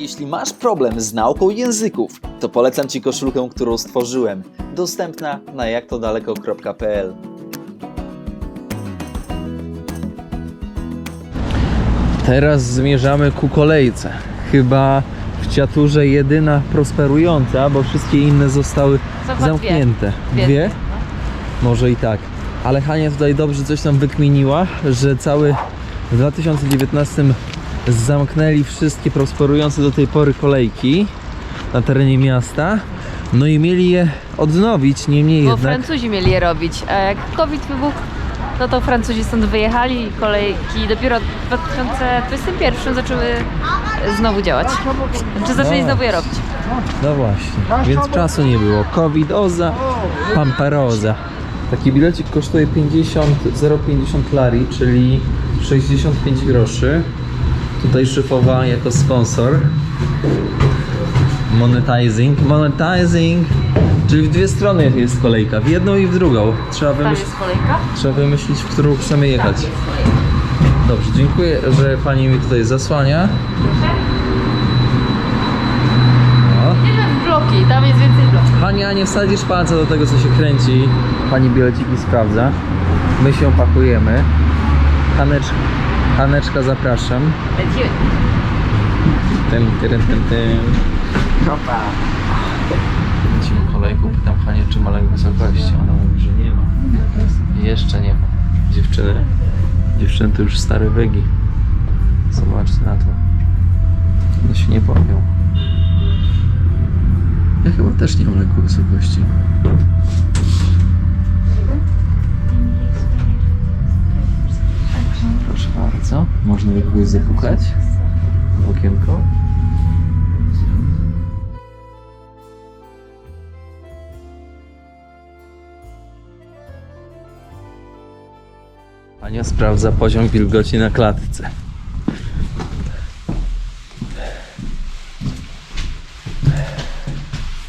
Jeśli masz problem z nauką języków, to polecam Ci koszulkę, którą stworzyłem. Dostępna na jaktodaleko.pl. Teraz zmierzamy ku kolejce. Chyba w Ciaturze jedyna prosperująca, bo wszystkie inne zostały zamknięte. Dwie. Dwie? No. Może i tak. Ale Hania tutaj dobrze coś tam wykminiła, że cały w 2019 zamknęli wszystkie prosperujące do tej pory kolejki na terenie miasta. No i mieli je odnowić, niemniej Bo jednak. Francuzi mieli je robić, a jak COVID wybuchł, no to Francuzi stąd wyjechali i kolejki dopiero w 2021 zaczęły znowu działać. Znaczy zaczęli No. znowu je robić. No właśnie, więc czasu nie było. Covid, oza, pamperoza. Taki bilecik kosztuje 50, 0,50 lari, czyli 65 groszy. Tutaj szyfowa jako sponsor. Monetizing, monetizing. Czyli w dwie strony jest kolejka, w jedną i w drugą. Trzeba Tam wymyślić, jest kolejka. trzeba wymyślić w którą chcemy jechać. Dobrze, dziękuję, że pani mi tutaj zasłania. No. Jeden w bloki, tam jest więcej bloków. Hania, nie wsadzisz palca do tego, co się kręci. Pani bileciki sprawdza. My się pakujemy. Haneczka, Haneczka zapraszam. Lecimy. Tym, tym, tym, tym. Lecimy kolejką. Pytam Hanię, czy ma lęk wysokości. Ona mówi, że nie ma. Jeszcze nie ma. Dziewczyny. Dziewczyny to już stare wygi. Zobaczcie na to. No się nie powią. Ja chyba też nie mam lęku wysokości. Można by kogoś zapukać w okienko. Ania sprawdza poziom wilgoci na klatce.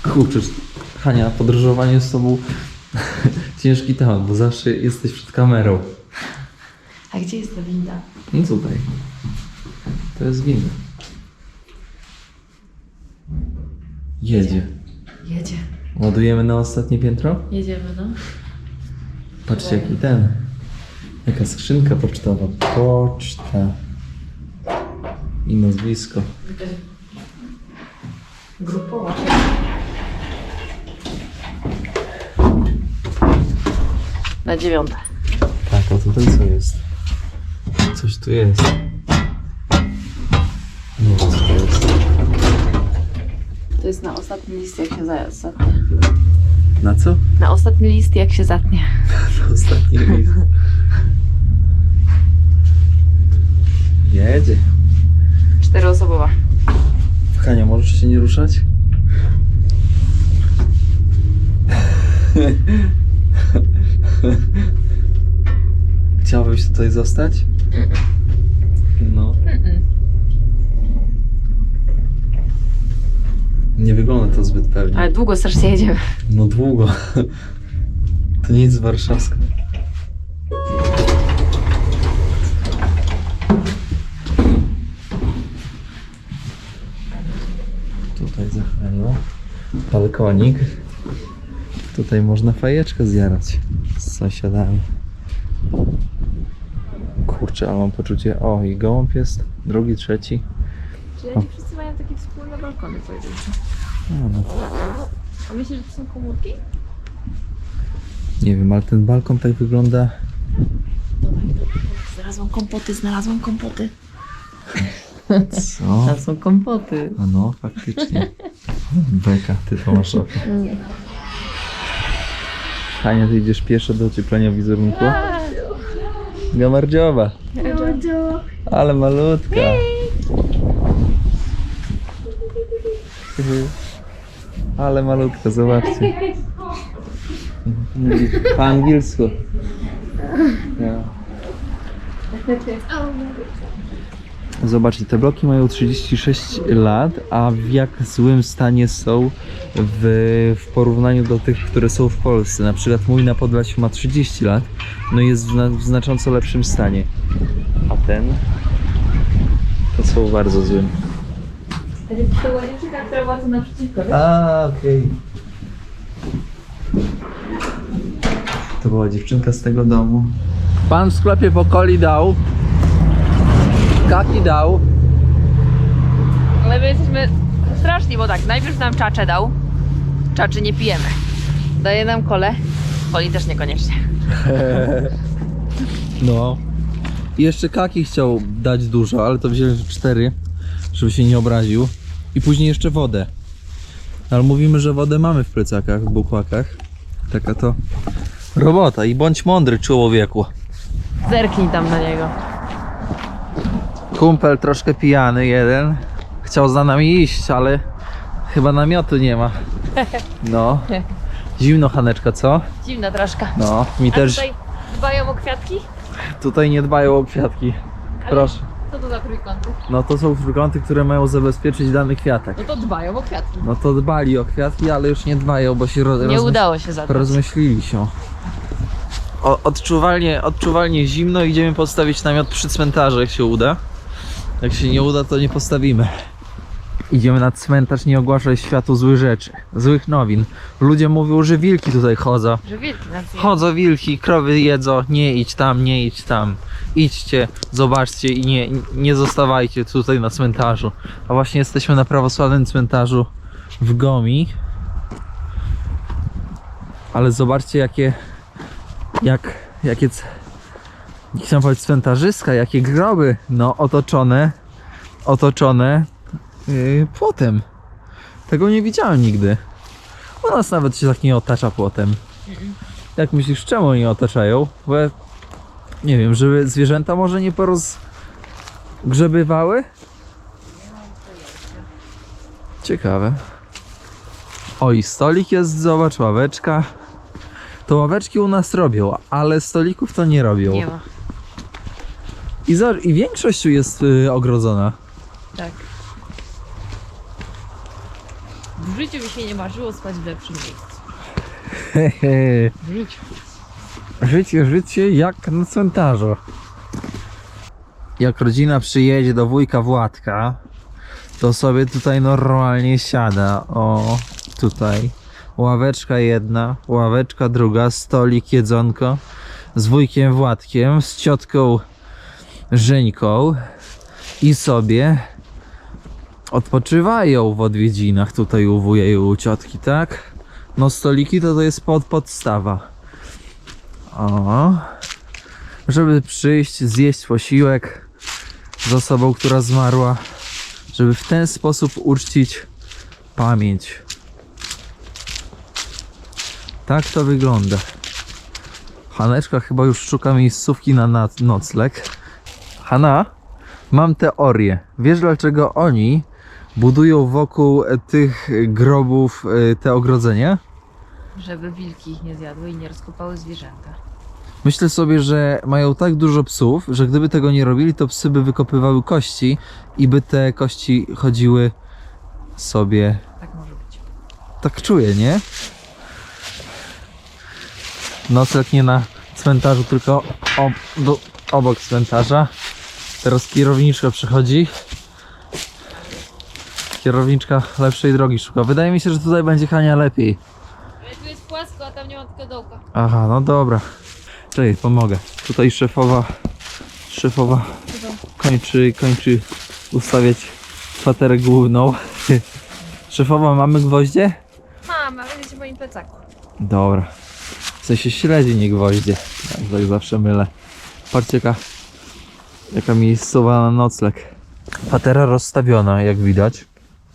Kurczę, Hania, podróżowanie z tobą ciężki temat, bo zawsze jesteś przed kamerą. A gdzie jest ta winda? No tutaj. To jest winda. Jedzie. Jedzie. Ładujemy na ostatnie piętro? Jedziemy, no. Patrzcie jaki ten. Jaka skrzynka pocztowa. Poczta. I nazwisko. Grupowa. Na dziewiąte. Tak, a tutaj co jest? Coś tu jest. Nie wiem co to jest. To jest na ostatni list, jak się za- zatnie. Na co? Na ostatni list, jak się zatnie. Ostatni list. Jedzie. Czteroosobowa. Hania, możesz się nie ruszać? Chciałbyś tutaj zostać? No. Nie wygląda to zbyt pewnie. Ale długo strasznie jedziemy. No długo. To nic warszawska. Tutaj zachwaliło. Balkonik. Tutaj można fajeczkę zjarać z sąsiadami. Kurczę, ale mam poczucie. O, i gołąb jest. Drugi, trzeci. Czyli O. wszyscy mają takie wspólne balkony pojedyncze. A, no. A myślisz, że to są komórki? Nie wiem, ale ten balkon tak wygląda. Dobra, znalazłam kompoty, znalazłam kompoty. Co? Tam są kompoty. A no, faktycznie. Beka, ty to masz oko. Hania, ty idziesz pieszo do ocieplenia wizerunku? Gamardziowa. Ale malutka. Ale malutka, zobaczcie. Po angielsku. Ja. Zobaczcie, te bloki mają 36 lat, a w jak złym stanie są w, w porównaniu do tych, które są w Polsce. Na przykład mój na Podlasiu ma 30 lat, no i jest w, w znacząco lepszym stanie. A ten to są w bardzo złym. To dziewczyna, która była tu naprzeciwko? A, okej. To była dziewczynka z tego domu. Pan w sklepie po coli dał. Kaki dał. Ale my jesteśmy straszni, bo tak, najpierw nam czacze dał. Czaczy nie pijemy. Daje nam kole. Coli też niekoniecznie. No. I jeszcze kaki chciał dać dużo, ale to wziąłem cztery, żeby się nie obraził. I później jeszcze wodę. Ale mówimy, że wodę mamy w plecakach, w bukłakach. Taka to robota. I bądź mądry człowieku. Zerknij tam na niego. Kumpel troszkę pijany jeden. Chciał za nami iść, ale chyba namiotu nie ma. No. Zimno Haneczka, co? Dziwna troszkę. No, mi A też tutaj dbają o kwiatki? tutaj nie dbają o kwiatki. Ale Proszę. Co to za trójkąty? No to są trójkąty, które mają zabezpieczyć dany kwiatek. No to dbają o kwiatki. No to dbali o kwiatki, ale już nie dbają, bo się roz, Nie rozmyśl- udało się zadbać. rozmyślili się. O, odczuwalnie, odczuwalnie zimno, idziemy postawić namiot przy cmentarzu, jak się uda. Jak się nie uda, to nie postawimy. Idziemy na cmentarz, nie ogłaszać światu złych rzeczy, złych nowin. Ludzie mówią, że wilki tutaj chodzą. Że wilki nas. Chodzą wilki, krowy jedzą, nie idź tam, nie idź tam. Idźcie, zobaczcie i nie, nie zostawajcie tutaj na cmentarzu. A właśnie jesteśmy na prawosławnym cmentarzu w Gomi. Ale zobaczcie jakie, jak, jakie, nie chciałem powiedzieć cmentarzyska, jakie groby, no otoczone, otoczone yy, płotem. Tego nie widziałem nigdy. U nas nawet się tak nie otacza płotem. Jak myślisz, czemu oni otaczają? Bo ja nie wiem, żeby zwierzęta może nie porozgrzebywały? Ciekawe. O i stolik jest, zobacz, ławeczka. To ławeczki u nas robią, ale stolików to nie robią. Nie ma. I, za, I większość tu jest y, ogrodzona. Tak. W życiu mi się nie marzyło spać w lepszym miejscu. Hehe. W życiu. Życie, życie jak na cmentarzu. Jak rodzina przyjedzie do wujka Władka, to sobie tutaj normalnie siada. O, tutaj. Ławeczka jedna, ławeczka druga, stolik, jedzonko z wujkiem Władkiem, z ciotką Żeńką i sobie odpoczywają w odwiedzinach tutaj u wuja i u ciotki, tak? No stoliki to to jest pod podstawa. O. Żeby przyjść, zjeść posiłek z osobą, która zmarła, żeby w ten sposób uczcić pamięć. Tak to wygląda. Haneczka chyba już szuka miejscówki na nocleg. Hanna, mam teorię. Wiesz dlaczego oni budują wokół tych grobów e, te ogrodzenie? Żeby wilki ich nie zjadły i nie rozkopały zwierzęta. Myślę sobie, że mają tak dużo psów, że gdyby tego nie robili, to psy by wykopywały kości i by te kości chodziły sobie. Tak może być. Tak czuję, nie? Nocleg nie na cmentarzu, tylko ob, obok cmentarza. Teraz kierowniczka przychodzi. Kierowniczka lepszej drogi szuka. Wydaje mi się, że tutaj będzie Hania lepiej. Ale tu jest płasko, a tam nie ma tylko dołka. Aha, no dobra. Czekaj, pomogę. Tutaj szefowa, szefowa kończy, kończy ustawiać kwaterę główną. Szefowa, mamy gwoździe? Mam, ale będzie w moim plecaku. Dobra. W sensie śledzi, nie gwoździe. Tak, tak zawsze mylę. Patrzcie jaka, jaka miejscowa na nocleg. Patera rozstawiona, jak widać.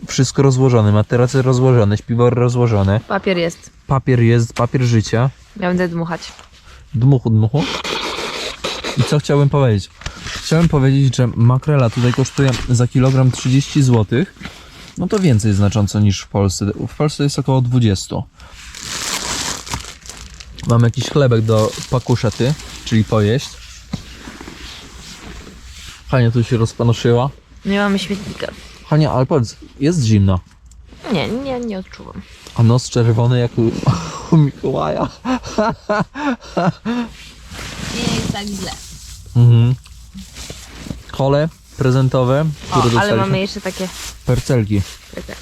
Wszystko rozłożone, materace rozłożone, śpiwór rozłożone. Papier jest. Papier jest, papier życia. Ja będę dmuchać. Dmuchu, dmuchu. I co chciałbym powiedzieć? Chciałem powiedzieć, że makrela tutaj kosztuje za kilogram 30 zł. No to więcej znacząco niż w Polsce. W Polsce jest około 20. Mam jakiś chlebek do pakuszety, czyli pojeść. Hania tu się rozpanoszyła. Nie mamy śmietnika. Hania, ale powiedz, jest zimno. Nie, nie, nie odczuwam. A nos czerwony jak u, u Mikołaja. Nie jest tak źle. Mhm. Kole prezentowe, które O, ale dostaliśmy. mamy jeszcze takie Percelki. prezenty.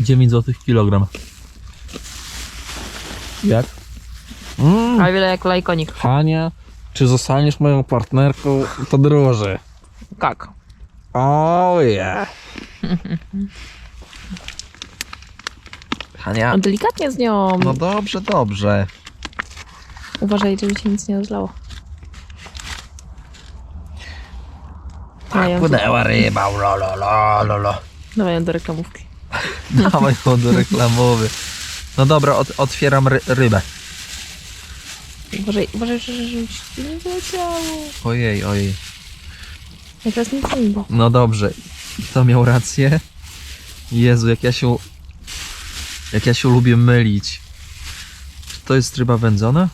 9 zł kilogram. Jak? Mm. A wiele jak lajkonik. Hania, czy zostaniesz moją partnerką w podróży? Jak? Oh yeah. Hania, Delikatnie z nią. no dobrze, dobrze. Uważaj, żeby się nic nie rozlało. Mają, Płynęła ryba, lo, lo, lo, lo, lo. mają do reklamówki. Dawaj do reklamowy. No dobra, ot otwieram ry rybę. Uważaj, uważaj, że ci nie wyleciało. Ojej, ojej. Ja teraz nic nie idę. No dobrze. Kto miał rację? Jezu, jak ja się... Jak ja się lubię mylić. Czy to jest ryba wędzona?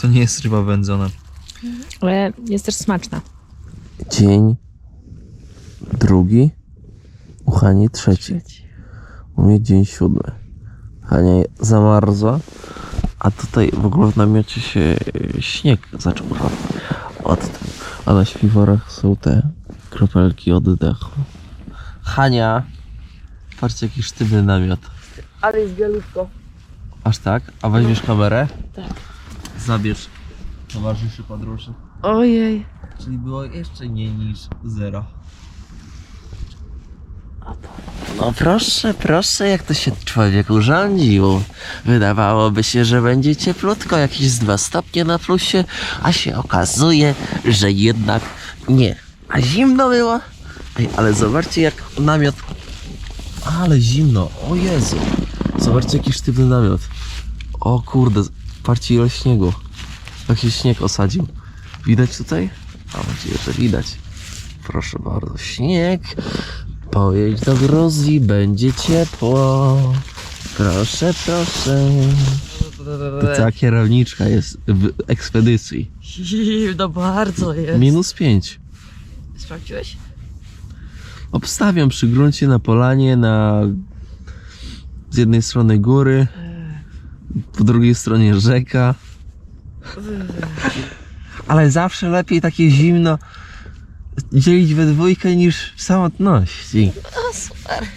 To nie jest ryba wędzona. Ale jest też smaczna. Dzień drugi, u Hani trzeci. U mnie dzień siódmy. Hania zamarzła, a tutaj w ogóle w namiocie się śnieg zaczął. Od tym. A na śpiworach są te kropelki oddechu. Hania! Patrzcie, jaki sztywny namiot. Ale jest bielutko. Aż tak? A weźmiesz kamerę? Tak. Zabierz towarzyszy podróży. Ojej. Czyli było jeszcze mniej niż zero. No proszę, proszę, jak to się człowiek urządził. Wydawałoby się, że będzie cieplutko, jakieś dwa stopnie na plusie, a się okazuje, że jednak nie. A zimno było? Ej, ale zobaczcie jak namiot... Ale zimno, o Jezu. Zobaczcie jaki sztywny namiot. O kurde, patrzcie ile śniegu. Jak się śnieg osadził. Widać tutaj? Mam nadzieję, że widać. Proszę bardzo, śnieg. Pojedź do Gruzji, będzie ciepło. Proszę, proszę. To cała kierowniczka jest w ekspedycji. No bardzo jest. Minus 5. Sprawdziłeś? Obstawiam przy gruncie na polanie, na z jednej strony góry, po drugiej stronie rzeka. Ale zawsze lepiej takie zimno dzielić we dwójkę niż w samotności. O, super.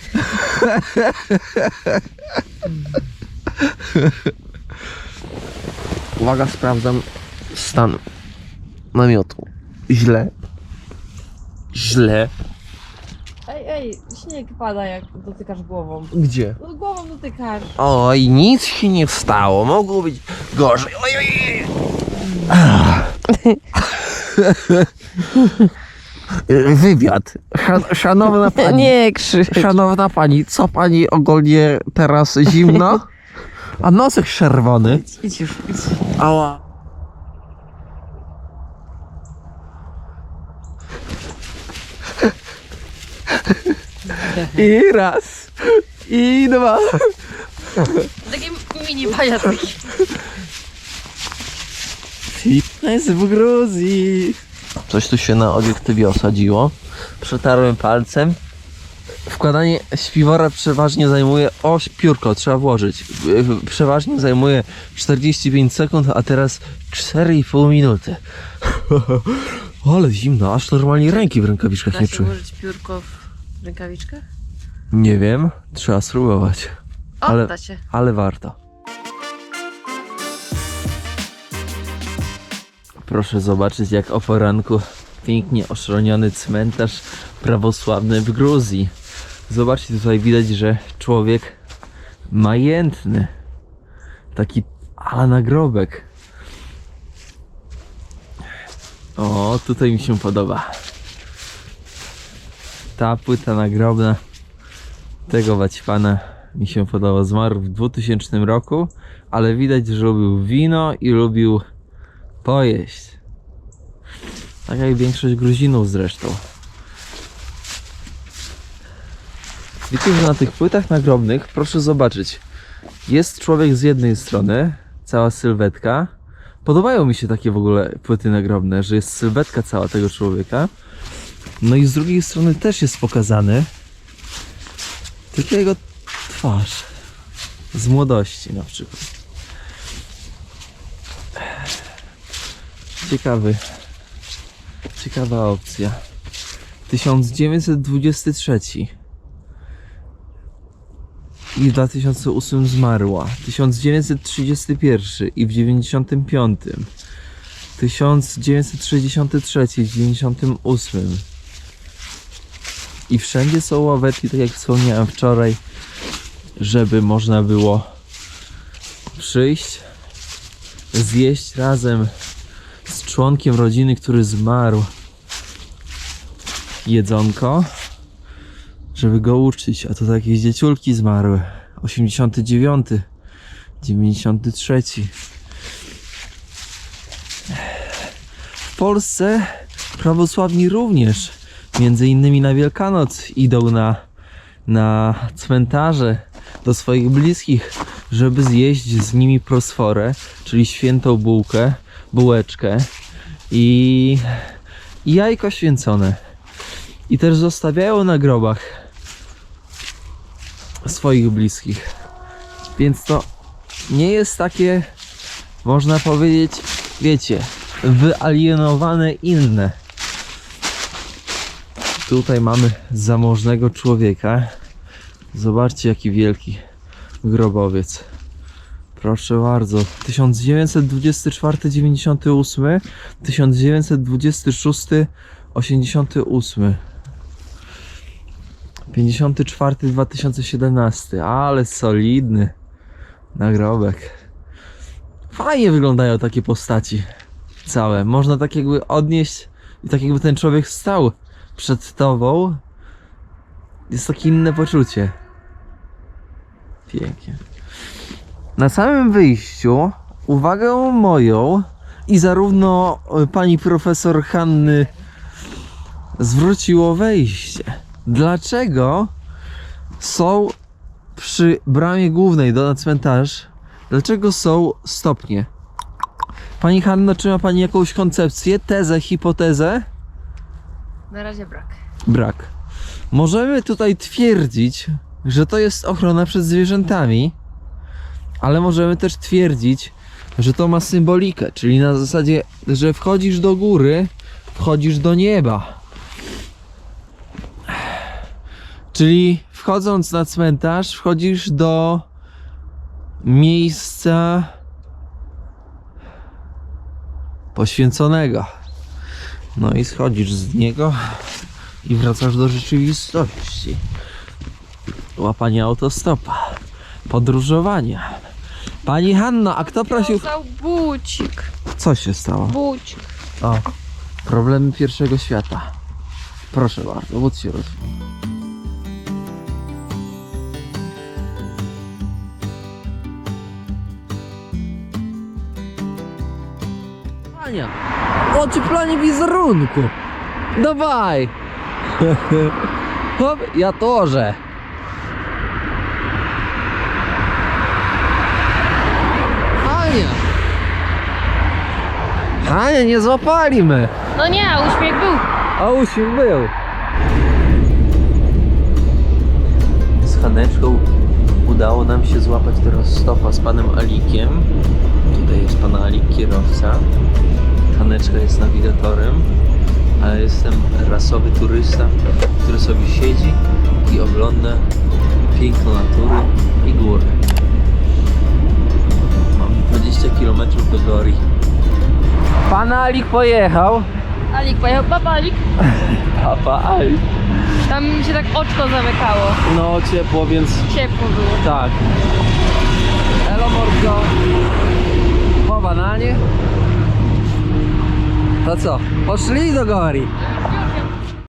Uwaga, sprawdzam stan namiotu. Źle. Źle. Ej, ej, śnieg pada jak dotykasz głową. Gdzie? No głową dotykasz. Oj, nic się nie stało. Mogło być gorzej. Oj, oj, oj. Wywiad. Szan- Szanowna pani. Nie krzycz. Szanowna pani, co pani ogólnie teraz zimno? A nosek czerwony. Idź już, idź. Ała. I raz, i dwa. Takie mini pajacki. Fitness w Gruzji. Coś tu się na obiektywie osadziło. Przetarłem palcem. Wkładanie śpiwora przeważnie zajmuje oś piórko, trzeba włożyć. Yy, Przeważnie zajmuje 45 sekund, a teraz 4,5 minuty. Ale zimno, aż normalnie ręki w rękawiczkach nie czuję. włożyć piórko w rękawiczkach? Nie wiem, trzeba spróbować. O, Ale- da się. ale warto. Proszę zobaczyć, jak o poranku pięknie oszroniony cmentarz prawosławny w Gruzji. Zobaczcie, tutaj widać, że człowiek majętny. Taki ala nagrobek. O, tutaj mi się podoba. Ta płyta nagrobna tego Waćpana mi się podoba. Zmarł w 2000 roku, ale widać, że lubił wino i lubił pojeść. Tak jak większość Gruzinów zresztą. Wiecie, że na tych płytach nagrobnych, proszę zobaczyć, jest człowiek z jednej strony, cała sylwetka. Podobają mi się takie w ogóle płyty nagrobne, że jest sylwetka cała tego człowieka. No i z drugiej strony też jest pokazany tylko jego twarz. z młodości na przykład. Ciekawy. Ciekawa opcja. 1923 i w 2008 zmarła. 1931 i w 95. 1963 i w 98. I wszędzie są ławetki, tak jak wspomniałem wczoraj, żeby można było przyjść, zjeść razem z członkiem rodziny, który zmarł jedzonko, żeby go uczyć. A to jakieś dzieciulki zmarły. 89, 93. W Polsce prawosławni również, między innymi na Wielkanoc, idą na, na cmentarze do swoich bliskich, żeby zjeść z nimi prosforę, czyli świętą bułkę, bułeczkę i, i jajko święcone. I też zostawiają na grobach swoich bliskich. Więc to nie jest takie, można powiedzieć, wiecie, wyalienowane inne. Tutaj mamy zamożnego człowieka. Zobaczcie, jaki wielki grobowiec. Proszę bardzo. 1924-98, 1926-88. 54 2017, ale solidny nagrobek. Fajnie wyglądają takie postaci całe. Można tak jakby odnieść i tak jakby ten człowiek stał przed tobą. Jest takie inne poczucie. Pięknie. Na samym wyjściu uwagę moją i zarówno e, pani profesor Hanny zwróciło wejście. Dlaczego są przy bramie głównej do na cmentarz? Dlaczego są stopnie? Pani Hanno, czy ma Pani jakąś koncepcję, tezę, hipotezę? Na razie brak. Brak. Możemy tutaj twierdzić, że to jest ochrona przed zwierzętami, ale możemy też twierdzić, że to ma symbolikę, czyli na zasadzie, że wchodzisz do góry, wchodzisz do nieba. Czyli wchodząc na cmentarz, wchodzisz do miejsca poświęconego. No i schodzisz z niego i wracasz do rzeczywistości. Łapanie autostopa, podróżowania. Pani Hanno, a kto prosił? Został bucik. Co się stało? Bucik. O, problemy pierwszego świata. Proszę bardzo, wódź się rozwój. Ania, oczy wizerunku. Dawaj. Hop, ja to, że. Ania. Ania, nie złapali my. No nie, a uśmiech był. A uśmiech był. Z Haneczką udało nam się złapać teraz stopa z panem Alikiem. Tutaj jest pan Alik, kierowca. Haneczka jest nawigatorem, a jestem rasowy turysta, który sobie siedzi i ogląda piękno natury i góry. Mam 20 km do Gori. Pan Alik pojechał. Alik pojechał. Papa Alik. Papa Alik. Tam mi się tak oczko zamykało. No ciepło, więc Ciepło było. tak. Elo mordko. Po bananie. To co? Poszli do gori.